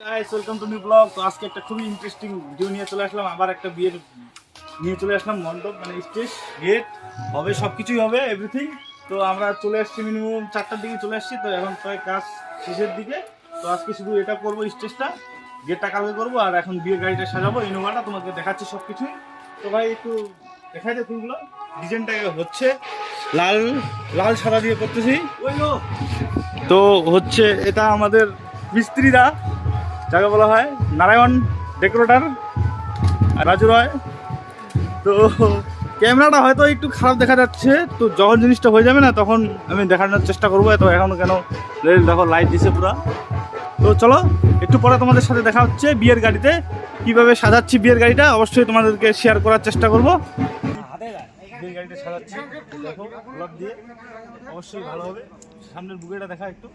Guys welcome to new blog তো আজকে একটা খুবই ইন্টারেস্টিং ভিডিও নিয়ে চলে আসলাম। আবার একটা বিয়ের নিয়ে চলে আসলাম মণ্ডপ মানে স্টেজ গেট হবে সব কিছুই হবে এভরিথিং তো আমরা চলে আসছি মিনিমাম চারটার দিকে চলে আসছি। তো এখন প্রায় কাজ শেষের দিকে। তো আজকে শুধু এটা করব স্টেজটা গেটটা কালকে করব আর এখন বিয়ের গাড়িটা সাজাবো ইনোভাটা তোমাকে দেখাচ্ছি সব কিছুই তো ভাই একটু দেখাই দে ফুলগুলো। ডিজাইনটা হচ্ছে লাল লাল সাদা দিয়ে করতেছি। তো হচ্ছে এটা আমাদের মিস্ত্রিরা যাকে বলা হয় নারায়ণ ডেকোরেটার রাজু রয়। তো ক্যামেরাটা হয়তো একটু খারাপ দেখা যাচ্ছে, তো যখন জিনিসটা হয়ে যাবে না, তখন আমি দেখানোর চেষ্টা করব, এত এখন কেন দেখো লাইট দিছে পুরো। তো চলো, একটু পরে তোমাদের সাথে দেখা হচ্ছে বিয়ের গাড়িতে। কীভাবে সাজাচ্ছি বিয়ের গাড়িটা, অবশ্যই তোমাদেরকে শেয়ার করার চেষ্টা করব। বিয়ের গাড়িটা সাজাচ্ছি অবশ্যই ভালো হবে। সামনের বুকেটা দেখা একটু।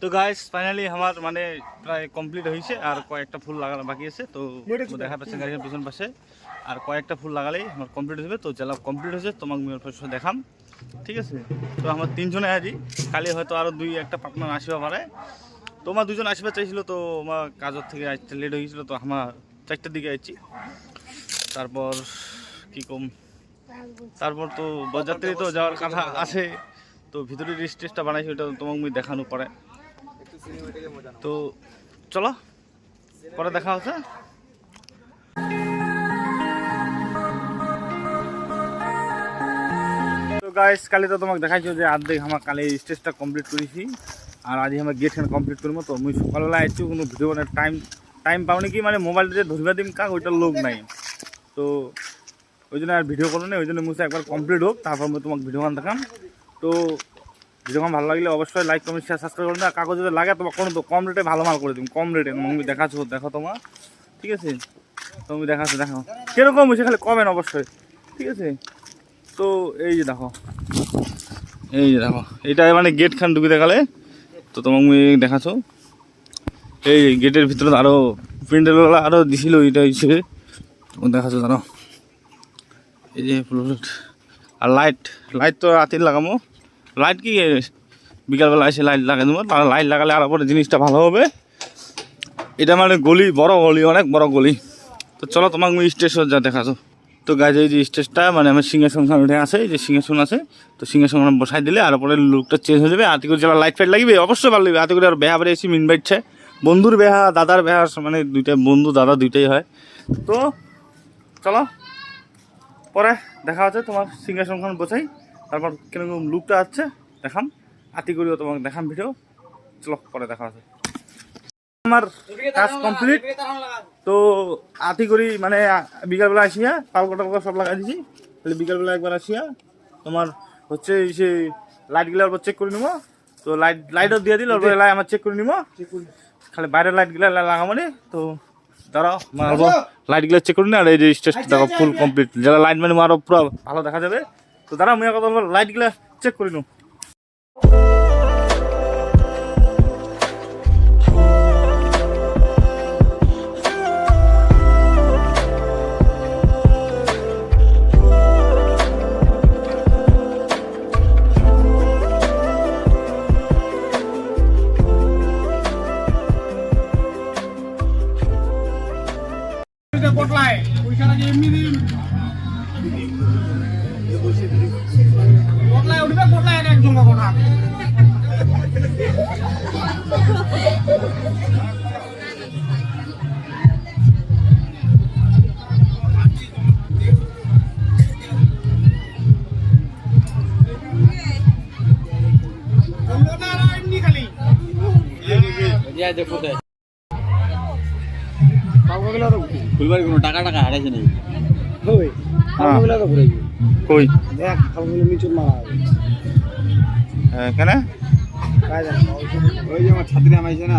তো গাইস ফাইনালি আমার মানে প্রায় কমপ্লিট হয়েছে, আর কয়েকটা ফুল লাগানো বাকি আছে, তো দেখা পাচ্ছেন গাড়ির পিছন পাশে। আর কয়েকটা ফুল লাগালেই আমার কমপ্লিট হবে তো যেটা কমপ্লিট হয়েছে, তোমাকে অল্প সময় দেখাম। ঠিক আছে? তো আমার তিনজনে আজি কালি হয়তো আরও দুই একটা পার্টনার আসবে পারে তোমার দুজন আসবে চাইছিল, তো আমার কাজের থেকে আসতে লেট হয়ে গেছিল তো আমার চারটার দিকে আসছি তারপর কি কম? তারপর তো বরযাত্রী তো যাওয়ার কথা আছে, তো ভিতরের স্টেজটা বানাইছি ওটা তোমাকে আমি দেখানো পরে। তো চলো, পরে দেখা হচ্ছে। গাইস কালি তো তোমাকে দেখাইছো যে আর্ধেক আমার কালি স্টেজটা কমপ্লিট করেছি, আর আজ আমার গেটখানে কমপ্লিট করব। তো মুই সকালবেলা আইছি, কোনো ভিডিও বানার টাইম টাইম পাওনি কি? মানে মোবাইলটা যে ধরবা দিম কাক, ওইটার লোক নাই। তো ওই জন্য আর ভিডিও করো না ওই জন্য মুছে একবার কমপ্লিট হোক, তারপর আমি তোমাকে ভিডিও গান দেখাম। তো ভিডিও গান ভালো লাগলে অবশ্যই লাইক কমেন্ট শেয়ার সাবস্ক্রাইব করবেন আর কাগজ যদি লাগে, তোমার কোনো তো কম রেটে ভালো মাল করে দিন কম রেটে তুমি দেখাচ্ছ, দেখো তোমার। ঠিক আছে? তুমি দেখাচ্ছ দেখো কীরকম হয়েছে খালি কমেন অবশ্যই। ঠিক আছে? তো এই যে দেখো। এই যে দেখো। এটা মানে গেট খান ঢুকে দেখালে তো তোমাকে দেখাচ্ছ। এই গেটের ভিতরে আরও প্রিন্টেলগুলো আরও দিছিল এটা হিসেবে দেখাচ্ছ, দাঁড়াও। এই যে আর লাইট লাইট তো রাতের লাগাবো। লাইট কি, বিকালবেলা এসে লাইট লাগাই দেবো, তাহলে লাইট লাগালে আরও পরে জিনিসটা ভালো হবে। এটা মানে গলি, বড় গলি, অনেক বড় গলি। তো চলো তোমাকে আমি স্টেশন যা দেখাছো তো গাছ এই যে স্টেজটা মানে আমার সিংহাসন উঠে আছে যে সিংহাসন আছে, তো সিংহাসন বসাই দিলে আর পরে লুকটা চেঞ্জ হয়ে যাবে। আতি করে যারা লাইট ফাইট লাগবে, অবশ্যই ভালো লাগবে আতি করে আর বেহা বাড়ি এসে মিন বাইটছে বন্ধুর বেহা, দাদার বেহা মানে দুইটা বন্ধু, দাদা দুইটাই হয়। তো চলো পরে দেখা হচ্ছে তোমার সিংহাসনখান বসাই। তারপর কীরকম লুকটা আছে দেখাম। আতি করিও তোমাকে দেখাম ভিডিও চলো পরে দেখা হচ্ছে। আমার কাজ কমপ্লিট তো আতি করি মানে বিকালবেলা আসিয়া পালকা টালকা সব লাগাই দিছি। তাহলে বিকালবেলা একবার আসিয়া তোমার হচ্ছে এই সে লাইটগুলো একবার চেক করে নিবো। তো লাইট লাইটও দিয়ে দিল আমার চেক করে নিবো। খালি বাইরের লাইটগুলো লাগাবো তো দাঁড়াও মারবো লাইটগুলো চেক করি না আর এই যে স্টেজটা দেখো ফুল কমপ্লিট যারা লাইট মানে আরও পুরো ভালো দেখা যাবে। তো দাঁড়াও আমি কথা বলব লাইটগুলো চেক করে নিও। হয়। ওইখানে এমনি দিন। বদলায় উঠবে বদলায় একজন কখন Yeah, they put that. Phulbari কোনো টাকা টাকা হারাইছে নাকি? কই? দেখ ফালগুলো মিচুর মারা কেন? ওই যে আমার ছাত্রী আমাইছে না